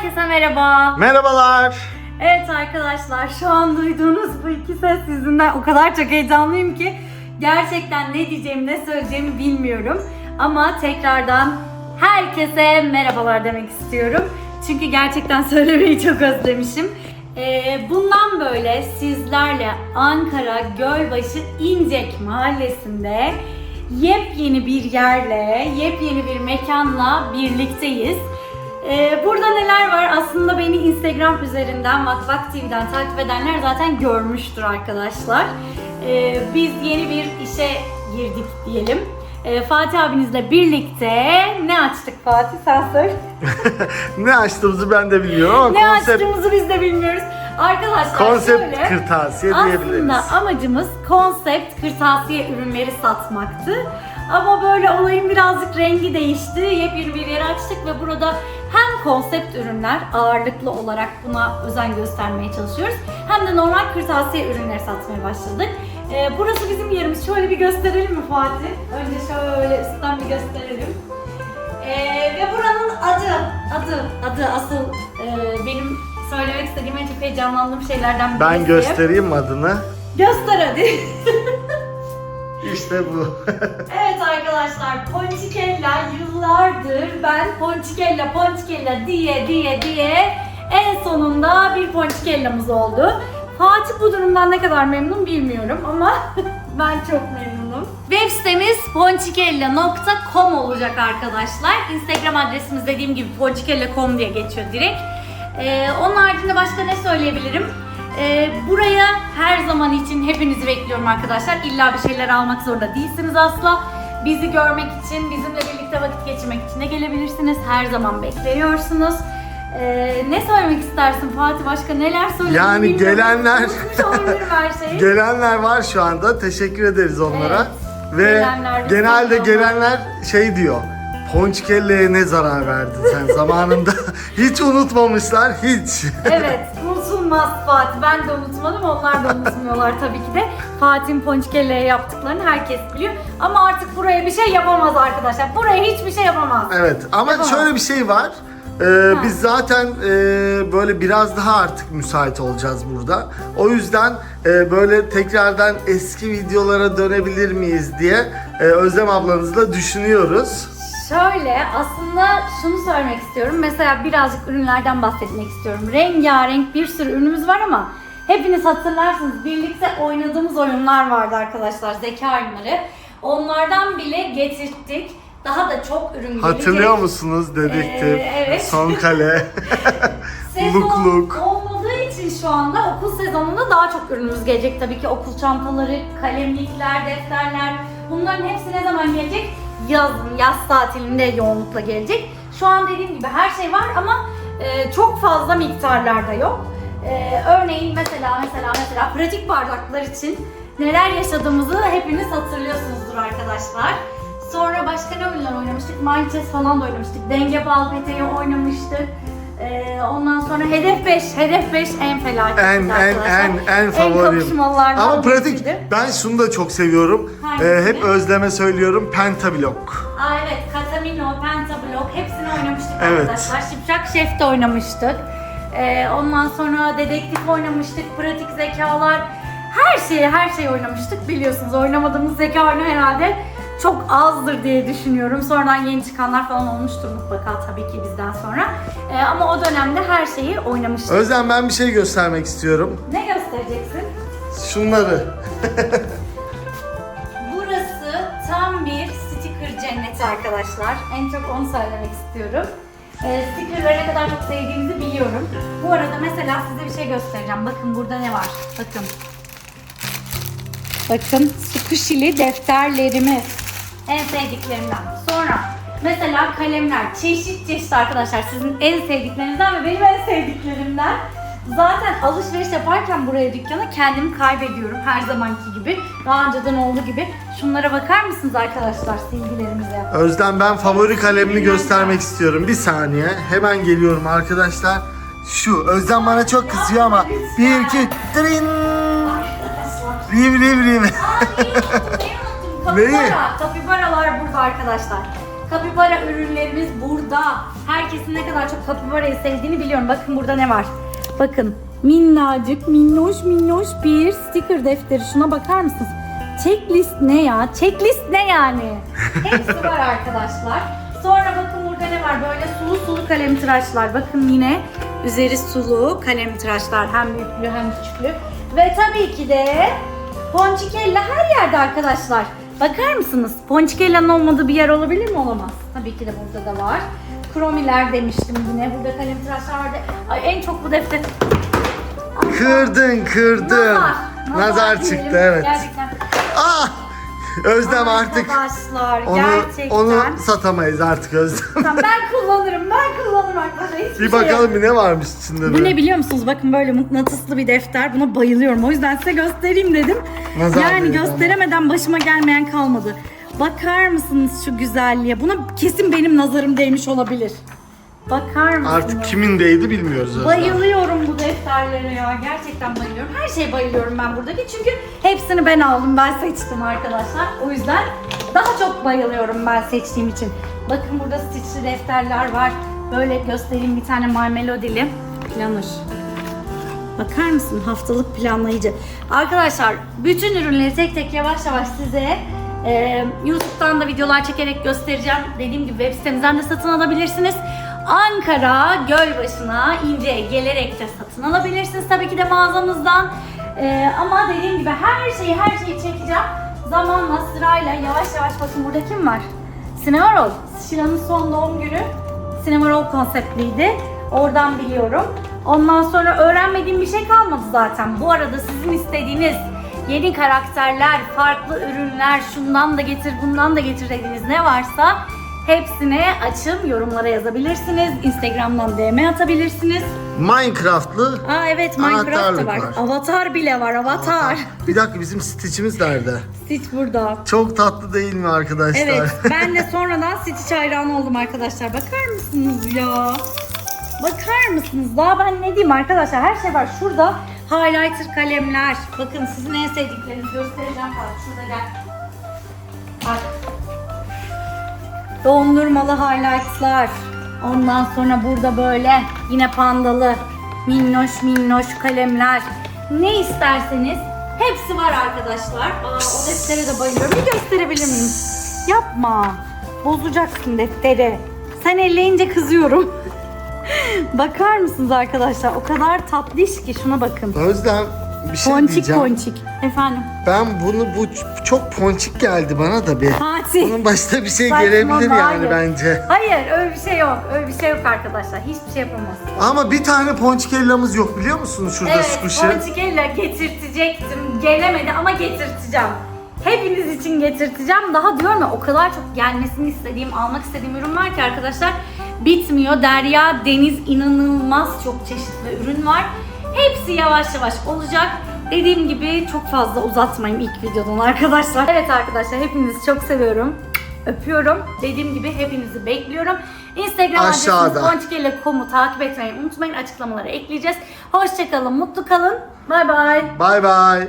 Herkese merhaba. Merhabalar. Evet arkadaşlar şu an duyduğunuz bu iki ses yüzünden o kadar çok heyecanlıyım ki gerçekten ne diyeceğimi ne söyleyeceğimi bilmiyorum. Ama tekrardan herkese merhabalar demek istiyorum. Çünkü gerçekten söylemeyi çok özlemişim. Ee, bundan böyle sizlerle Ankara Gölbaşı İncek Mahallesi'nde yepyeni bir yerle, yepyeni bir mekanla birlikteyiz. Ee, burada neler var? Aslında beni Instagram üzerinden, Vakvak TV'den takip edenler zaten görmüştür arkadaşlar. Ee, biz yeni bir işe girdik diyelim. Ee, Fatih abinizle birlikte ne açtık Fatih sen söyle. ne açtığımızı ben de bilmiyorum ama ne konsept, açtığımızı biz de bilmiyoruz. Arkadaşlar konsept şöyle, kırtasiye diyebiliriz. aslında amacımız konsept kırtasiye ürünleri satmaktı. Ama böyle olayın birazcık rengi değişti. Yepyeni bir yer açtık ve burada hem konsept ürünler ağırlıklı olarak buna özen göstermeye çalışıyoruz. Hem de normal kırtasiye ürünleri satmaya başladık. Ee, burası bizim yerimiz. Şöyle bir gösterelim mi Fatih? Önce şöyle üstten bir gösterelim. Ee, ve buranın adı, adı, adı asıl e, benim söylemek istediğim en çok heyecanlandığım şeylerden birisi. Ben göstereyim adını. Göster hadi. İşte bu. evet arkadaşlar Ponçikella yıllardır ben Ponçikella Ponçikella diye diye diye en sonunda bir Ponçikella'mız oldu. Fatih bu durumdan ne kadar memnun bilmiyorum ama ben çok memnunum. Web sitemiz ponçikella.com olacak arkadaşlar. Instagram adresimiz dediğim gibi ponçikella.com diye geçiyor direkt. Ee, onun haricinde başka ne söyleyebilirim? Ee, buraya her zaman için hepinizi bekliyorum arkadaşlar. İlla bir şeyler almak zorunda değilsiniz asla. Bizi görmek için, bizimle birlikte vakit geçirmek için de gelebilirsiniz. Her zaman bekliyorsunuz. Ee, ne söylemek istersin Fatih? Başka neler söylemek Yani bilmiyorum. gelenler- şeyi. Gelenler var şu anda. Teşekkür ederiz onlara. Evet, Ve genelde gelenler şey diyor. Ponçkelle'ye ne zarar verdin sen zamanında? hiç unutmamışlar, hiç. evet, unutulmaz Fatih. Ben de unutmadım, onlar da unutmuyorlar tabii ki de. Fatih'in Ponçikelle'ye yaptıklarını herkes biliyor. Ama artık buraya bir şey yapamaz arkadaşlar. Buraya hiçbir şey yapamaz. Evet ama Yapamam. şöyle bir şey var. Ee, biz zaten e, böyle biraz daha artık müsait olacağız burada. O yüzden e, böyle tekrardan eski videolara dönebilir miyiz diye e, Özlem ablanızla düşünüyoruz. Şöyle aslında şunu söylemek istiyorum. Mesela birazcık ürünlerden bahsetmek istiyorum. Rengarenk bir sürü ürünümüz var ama hepiniz hatırlarsınız birlikte oynadığımız oyunlar vardı arkadaşlar. Zeka oyunları. Onlardan bile getirttik. Daha da çok ürün gelecek. Hatırlıyor musunuz dedektif, Ee, evet. son kale, Sezon luk luk. olmadığı için şu anda okul sezonunda daha çok ürünümüz gelecek. Tabii ki okul çantaları, kalemlikler, defterler bunların hepsi ne zaman gelecek? Yazın, yaz tatilinde yoğunlukla gelecek. Şu an dediğim gibi her şey var ama e, çok fazla miktarlarda yok. E, örneğin mesela mesela mesela pratik bardaklar için neler yaşadığımızı hepiniz hatırlıyorsunuzdur arkadaşlar. Sonra başka ne oyunlar oynamıştık? Mindchess falan da oynamıştık. Denge bal oynamıştık. Ee, ondan sonra Hedef 5, Hedef 5 en felaket En en arkadaşlar. en en favorim. kapışmalardan Ama pratik. birisiydi. Ben şunu da çok seviyorum. Ee, hep Özlem'e söylüyorum. Pentablock. Aa evet, Katamino, Pentablock hepsini oynamıştık Evet. arkadaşlar. Şipşak Şef de oynamıştık. Ee, ondan sonra dedektif oynamıştık, pratik zekalar. Her şeyi, her şeyi oynamıştık biliyorsunuz. Oynamadığımız zeka oyunu herhalde çok azdır diye düşünüyorum. Sonradan yeni çıkanlar falan olmuştur mutlaka tabii ki bizden sonra. Ee, ama o dönemde her şeyi oynamıştık. Özlem ben bir şey göstermek istiyorum. Ne göstereceksin? Şunları. Burası tam bir sticker cenneti arkadaşlar. En çok onu söylemek istiyorum. Ee, stickerları ne kadar çok sevdiğinizi biliyorum. Bu arada mesela size bir şey göstereceğim. Bakın burada ne var? Bakın. Bakın squishy'li defterlerimiz. En sevdiklerimden. Sonra mesela kalemler. Çeşit çeşit arkadaşlar. Sizin en sevdiklerinizden ve benim en sevdiklerimden. Zaten alışveriş yaparken buraya dükkana kendimi kaybediyorum her zamanki gibi. Daha önceden olduğu gibi. Şunlara bakar mısınız arkadaşlar silgilerimize? Özlem ben favori kalemini göstermek istiyorum. Bir saniye. Hemen geliyorum arkadaşlar. Şu Özlem bana çok kızıyor ama. Bir, iki, trin. Riv riv riv. Kapibara. Kapibaralar burada arkadaşlar. Kapibara ürünlerimiz burada. Herkesin ne kadar çok kapibarayı sevdiğini biliyorum. Bakın burada ne var? Bakın minnacık, minnoş minnoş bir sticker defteri. Şuna bakar mısınız? Checklist ne ya? Checklist ne yani? Hepsi var arkadaşlar. Sonra bakın burada ne var? Böyle sulu sulu kalem tıraşlar. Bakın yine üzeri sulu kalem tıraşlar. Hem büyüklü hem küçüklü. Ve tabii ki de Ponçikella her yerde arkadaşlar. Bakar mısınız? Ponçikella'nın olmadığı bir yer olabilir mi? Olamaz. Tabii ki de burada da var. Kromiler demiştim yine. Burada kalem tıraşlar vardı. Ay en çok bu defter. Kırdın kırdın. Nazar. Nazar diyelim. çıktı evet. Gerçekten. Ah! Özlem artık Arkadaşlar onu gerçekten. onu satamayız artık Özlem. Tamam, ben kullanırım. Ben kullanırım arkadaşlar. Hiçbir bir şey bakalım yok. bir ne varmış içinde. Bu böyle. ne biliyor musunuz? Bakın böyle mıknatıslı bir defter. Buna bayılıyorum. O yüzden size göstereyim dedim. Nazar yani değdi ama. gösteremeden başıma gelmeyen kalmadı. Bakar mısınız şu güzelliğe? Buna kesin benim nazarım değmiş olabilir. Bakar mısınız? Artık kimin değdi bilmiyoruz Özlem. Bayılıyorum bu defterlere ya. Gerçekten bayılıyorum. Her şeye bayılıyorum ben buradaki. Çünkü hepsini ben aldım. Ben seçtim arkadaşlar. O yüzden daha çok bayılıyorum ben seçtiğim için. Bakın burada stitchli defterler var. Böyle göstereyim bir tane My Melody'li planner. Bakar mısın haftalık planlayıcı. Arkadaşlar bütün ürünleri tek tek yavaş yavaş size e, YouTube'dan da videolar çekerek göstereceğim. Dediğim gibi web sitemizden de satın alabilirsiniz. Ankara Gölbaşı'na İnce'ye gelerek de satın alabilirsiniz tabii ki de mağazamızdan. E, ama dediğim gibi her şeyi her şeyi çekeceğim. Zamanla sırayla yavaş yavaş bakın burada kim var? Cinemarol. Şila'nın son doğum günü Cinemarol konseptliydi. Oradan biliyorum. Ondan sonra öğrenmediğim bir şey kalmadı zaten. Bu arada sizin istediğiniz yeni karakterler, farklı ürünler, şundan da getir, bundan da getir dediğiniz ne varsa hepsine açım yorumlara yazabilirsiniz. Instagram'dan DM atabilirsiniz. Minecraft'lı Aa evet Minecraft da var. var. Avatar bile var, Avatar. Bir dakika bizim Stitch'imiz nerede? Stitch burada. Çok tatlı değil mi arkadaşlar? Evet, ben de sonradan Stitch hayranı oldum arkadaşlar. Bakar mısınız ya? Bakar mısınız? Daha ben ne diyeyim arkadaşlar? Her şey var. Şurada highlighter kalemler. Bakın sizin en sevdiklerinizi göstereceğim. Bak şurada gel. Bak. Dondurmalı highlightlar. Ondan sonra burada böyle yine pandalı minnoş minnoş kalemler. Ne isterseniz hepsi var arkadaşlar. Aa, o deftere de bayılıyorum. Bir gösterebilir miyim? Yapma. Bozacaksın defteri. Sen elleyince kızıyorum. Bakar mısınız arkadaşlar? O kadar tatlış ki şuna bakın. Özlem bir şey Ponçik diyeceğim. ponçik. Efendim. Ben bunu bu çok ponçik geldi bana da bir. Fatih. Bunun başta bir şey Saçma, gelebilir yani hayır. bence. Hayır öyle bir şey yok. Öyle bir şey yok arkadaşlar. Hiçbir şey yapamazsın. Ama bir tane ponçikellamız yok biliyor musunuz şurada Evet, squishy? Ponçikella getirtecektim. Gelemedi ama getirteceğim. Hepiniz için getirteceğim. Daha diyorum ya o kadar çok gelmesini istediğim, almak istediğim ürün var ki arkadaşlar. Bitmiyor. Derya, Deniz inanılmaz çok çeşitli ürün var. Hepsi yavaş yavaş olacak. Dediğim gibi çok fazla uzatmayayım ilk videodan arkadaşlar. Evet arkadaşlar hepinizi çok seviyorum. Öpüyorum. Dediğim gibi hepinizi bekliyorum. Instagram adresimiz ponçikella.com'u takip etmeyi unutmayın. Açıklamalara ekleyeceğiz. Hoşçakalın, mutlu kalın. Bay bay. Bay bay.